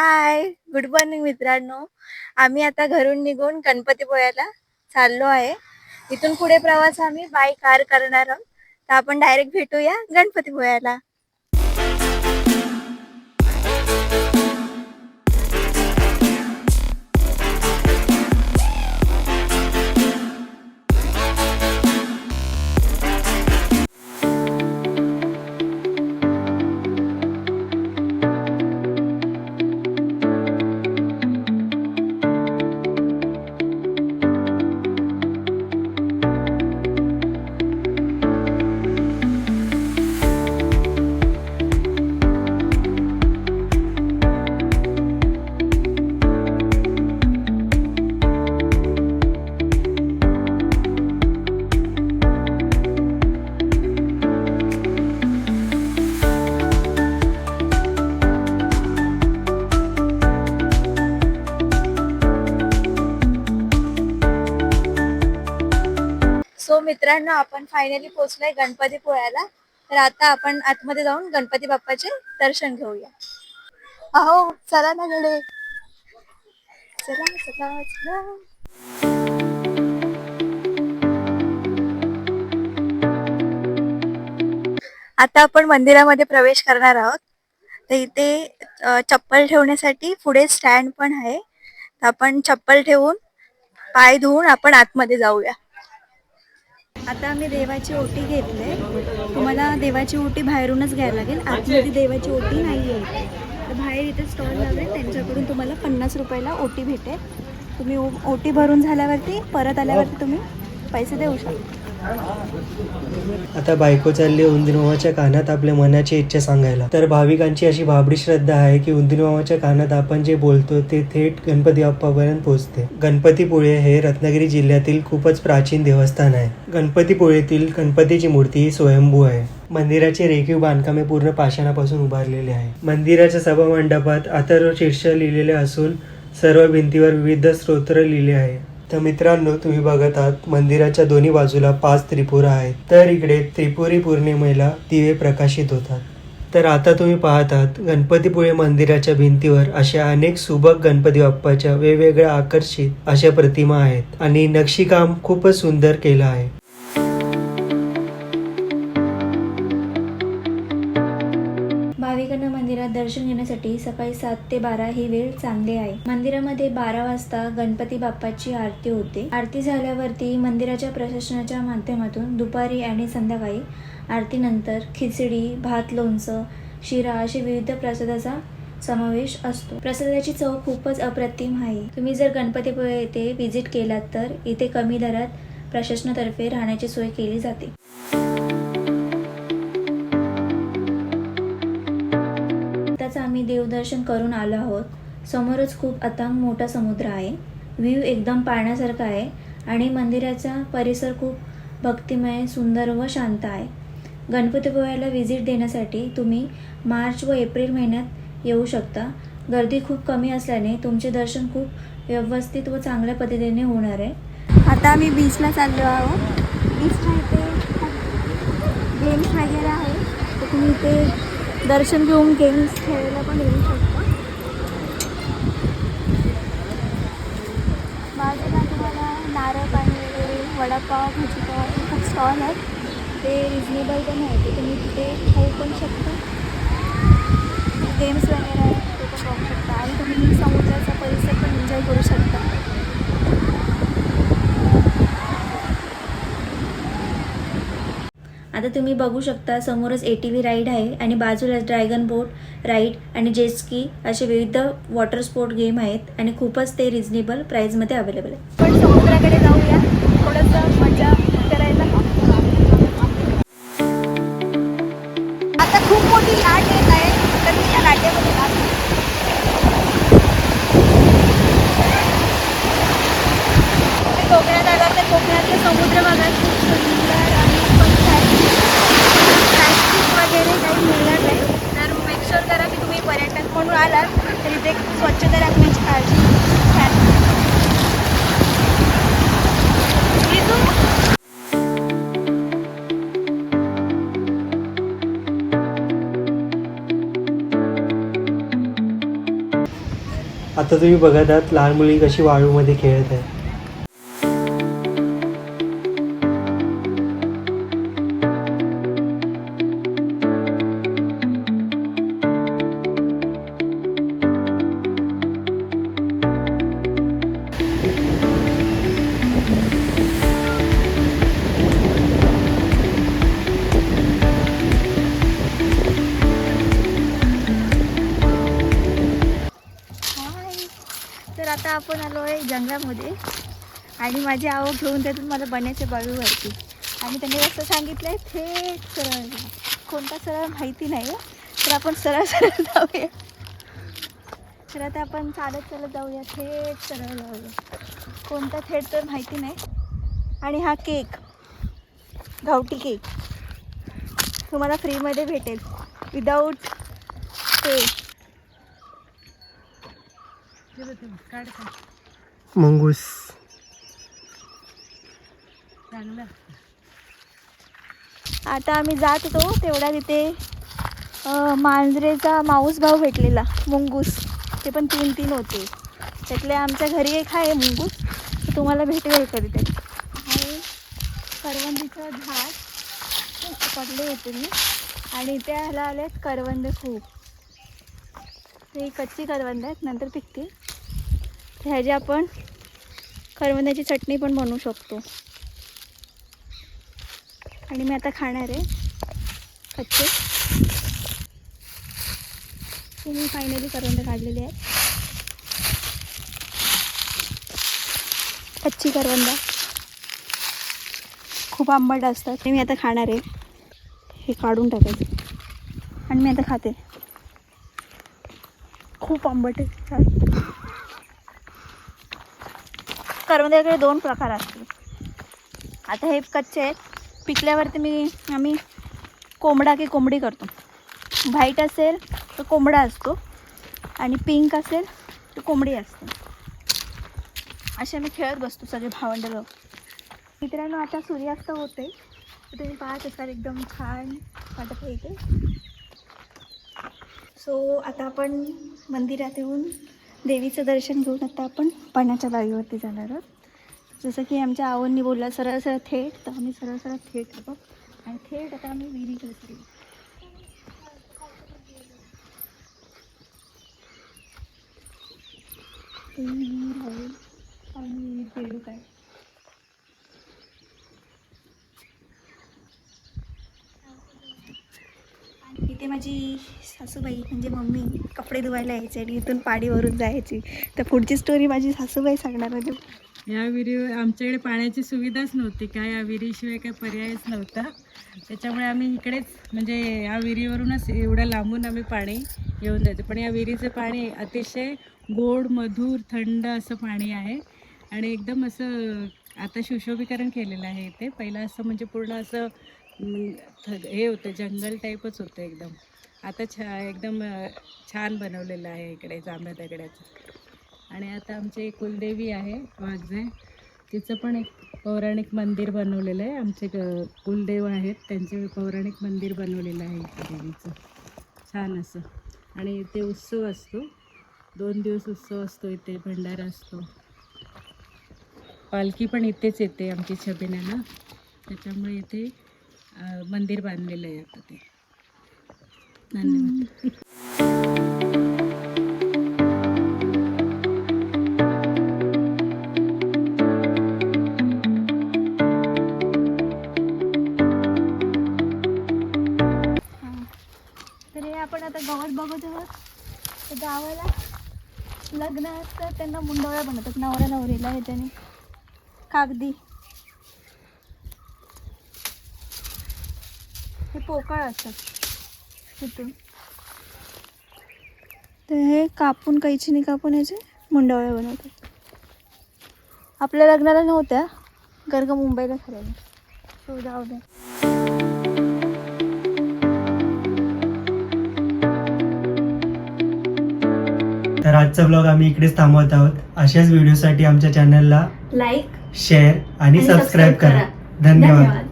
Hi good morning मित्रांनो. आम्ही आता घरून निघून गणपतीपुळ्याला चाललो आहे. इथून पुढे प्रवास आम्ही बाय कार करणार आहोत. तर आपण डायरेक्ट भेटूया गणपतीपुळ्याला मित्रांनो आपण फायनली पोहोचलोय गणपतीपुळ्याला तर आता आपण आतमध्ये जाऊन गणपती बाप्पाचे दर्शन घेऊया. अहो चला ना गडे. चला चला चला. आता आपण मंदिरामध्ये प्रवेश करणार आहोत. तर इथे चप्पल ठेवण्यासाठी पुढे स्टँड पण आहे. तर आपण चप्पल ठेवून पाय धुवून आपण आतमध्ये जाऊया. आता आम्ही देवाची ओटी घेतली तुम्हाला देवाची ओटी बाहेरूनच घ्यायला लागेल. आतमध्ये देवाची ओटी नाही आहे तर बाहेर इथे स्टॉल लावले त्यांच्याकडून तुम्हाला पन्नास रुपयाला ओटी भेटेल. तुम्ही ओ- ओटी भरून झाल्यावरती परत आल्यावरती तुम्ही पैसे देऊ शकता. आता बायको चालली उंदीर मामाच्या कानात आपल्या मनाची इच्छा सांगायला. तर भाविकांची अशी भाबडी श्रद्धा आहे की उंदीर मामाच्या कानात आपण जे बोलतो ते थेट गणपती बाप्पापर्यंत पोहोचते. गणपतीपुळे हे रत्नागिरी जिल्ह्यातील खूपच प्राचीन देवस्थान आहे. गणपतीपुळेतील गणपतीची मूर्ती ही स्वयंभू आहे. मंदिराचे रेखीव बांधकामे पूर्ण पाषाणापासून उभारलेले आहे. मंदिराच्या सभामंडपात अथर्व शीर्ष लिहिलेले असून सर्व भिंतीवर विविध स्तोत्र लिहिले आहे. तर मित्रांनो तुम्ही बघत आहात मंदिराच्या दोन्ही बाजूला पाच त्रिपुरा आहेत. तर इकडे त्रिपुरी पौर्णिमेला दिवे प्रकाशित होतात. तर आता तुम्ही पाहतात गणपतीपुळे मंदिराच्या भिंतीवर अशा अनेक सुबक गणपती बाप्पाच्या वेगवेगळ्या आकर्षित अशा प्रतिमा आहेत. आणि नक्षीकाम खूपच सुंदर केलं आहे. दर्शन घेण्यासाठी सकाळी सात ते बारा ही वेळ चांगली आहे. मंदिरामध्ये बारा वाजता गणपती बाप्पाची आरती होते. आरती झाल्यावरती मंदिराच्या प्रशासनाच्या माध्यमातून दुपारी आणि संध्याकाळी आरतीनंतर खिचडी भात लोणचं शिरा असे विविध प्रसादाचा समावेश असतो. प्रसादाची चव खूपच अप्रतिम आहे. तुम्ही जर गणपतीपुळे येथे व्हिजिट केलात तर इथे कमी दरात प्रशासनातर्फे राहण्याची सोय केली जाते. आम्ही देवदर्शन करून आलो आहोत. समोरच खूप अथांग मोठा समुद्र आहे. व्ह्यू एकदम पाहण्यासारखा आहे आणि मंदिराचा परिसर खूप भक्तिमय सुंदर व शांत आहे. गणपतीपुळ्याला व्हिजिट देण्यासाठी तुम्ही मार्च व एप्रिल महिन्यात येऊ शकता. गर्दी खूप कमी असल्याने तुमचे दर्शन खूप व्यवस्थित व चांगल्या पद्धतीने होणार आहे. आता आम्ही बीचला चाललो आहोत. बीचला इथे गेम्स वगैरे आहे तर तुम्ही इथे दर्शन घेऊन गेम्स खेळायला पण येऊ शकतो. बाजूला तुम्हाला नारळ पाणी वगैरे वडापाव भाजीपाव असे खूप स्टॉल आहेत. ते रिजनेबल पण आहे. ते तुम्ही तिथे खाऊ पण शकता. गेम्स वगैरे आहेत ते पण बघू शकता. आणि तुम्ही समुद्राचा परिसर पण एन्जॉय करू शकता. आता तुम्ही बघू शकता समोरच ए टी व्ही राईड आहे आणि बाजूला ड्रॅगन बोट राईड आणि जेस्की असे विविध वॉटर स्पोर्ट गेम आहेत आणि खूपच ते रिजनेबल प्राईजमध्ये अवेलेबल आहे पण समुद्राकडे जाऊया. थोडंसं मजा करायला. आता खूप मोठी लाट येत आहे. तर मी लाटेमध्ये तुम्ही कोकणात आलात तर कोकणातले समुद्र बघा खूप सुंदर आता तुम्ही बघत आहात लहान मुली कशी वाळूमध्ये खेळत आहे आपण आलो आहे जंगलामध्ये. आणि माझी आवक घेऊन त्यातून मला बनायच्या बाजूवरती आणि त्यांनी असं सांगितलं आहे थेट सरळ कोणता सरळ माहिती नाही आहे तर आपण सरळ सरळ जाऊया. तर आता आपण चालत चालत जाऊया थेट सरळ जाऊया. कोणता थेट तर माहिती नाही. आणि हा केक गावठी केक तुम्हाला फ्रीमध्ये भेटेल. विदाऊट पे मंगूस. आता आम्ही जात होतो तेवढा तिथे मांजरेचा माऊस भाव भेटलेला मुंगूस. ते पण तीन तीन होते. त्यातले आमच्या घरी एक आहे मुंगूस. तो तुम्हाला भेटेल कधीतरी. आणि करवंदीचं झाड. पडले होते मी. आणि इथे ह्याला आलेत करवंद खूप. ते कच्ची करवंद आहेत नंतर पिकतील. तर ह्याची आपण करवंदाची चटणी पण बनवू शकतो. आणि मी आता खाणार आहे कच्चे. ते मी फायनली करवंद काढलेली आहे. कच्ची करवंदा. खूप आंबट असतात. ते मी आता खाणार आहे. हे काढून टाकायचं. आणि मी आता खाते. खूप आंबट आहे. करवंद्याकडे दोन प्रकार असतील. आता हे कच्चे आहेत. पिकल्यावरती मी आम्ही कोंबडा की कोंबडी करतो. व्हाईट असेल तर कोंबडा असतो. आणि पिंक असेल तर कोंबडी असते. असे आम्ही खेळत बसतो सगळे भावंड लोक. मित्रांनो आता सूर्यास्त होते तुम्ही पाहत असाल एकदम छान वाटत आहे इथे. सो आता आपण मंदिरात येऊन देवीचं दर्शन घेऊन आता आपण पाण्याच्या बागेवरती जाणार आहोत. जसं की आमच्या आवडनी बोलला सरळ सरळ थेट तर आम्ही सरळ सरळ थेट आहोत आणि थेट आता आम्ही विहिरीत चाललो ते विहीर आहे आणि विहीर आहे आणि इथे माझी सासूबाई म्हणजे मम्मी कपडे धुवायला यायचे आणि इथून पाडीवरून जायची. तर पुढची स्टोरी माझी सासूबाई सांगणार होती या विहिरी आमच्याकडे पाण्याची सुविधाच नव्हती. काय या विहिरीशिवाय काय पर्यायच नव्हता. त्याच्यामुळे आम्ही इकडेच म्हणजे या विहिरीवरूनच एवढ्या लांबून आम्ही पाणी येऊन जायचो. पण या विहिरीचं पाणी अतिशय गोड मधुर थंड असं पाणी आहे. आणि एकदम असं आता सुशोभीकरण केलेलं आहे इथे. पहिलं असं म्हणजे पूर्ण असं हे होतं जंगल टाईपच होतं एकदम. आता छा एकदम छान बनवलेलं आहे इकडे जांभ्या दगड्याचं आणि आता आमचे कुलदेवी आहे वाघजे तिचं पण एक पौराणिक मंदिर बनवलेलं आहे. आमचे ग- कुलदेव आहेत त्यांचे पौराणिक मंदिर बनवलेलं आहे इथे देवीचं. छान असं. आणि इथे उत्सव असतो. दोन दिवस उत्सव असतो इथे भंडारा असतो. पालखी पण इथेच येते आमची छबिन्याला. त्याच्यामुळे इथे मंदिर बांधलेलं आहे आता ते. धन्यवाद. आपण आता गावात बघत आहोत. तर गावाला लग्न असतं त्यांना मुंडवळ्या बनवतात. नवऱ्या नवरीला ह्याच्याने कागदी. पोकळ असतात तिथून. तर हे कापून कैचीने कापून ह्याचे मुंडवळ्या बनवतात. आपल्या लग्नाला नव्हत्या गर्ग मुंबईला सो जाऊ द्या तर आजचा ब्लॉग आम्ही इकडेच थांबवत आहोत. अशाच व्हिडिओसाठी आमच्या चॅनलला लाईक शेअर आणि सबस्क्राईब करा. धन्यवाद.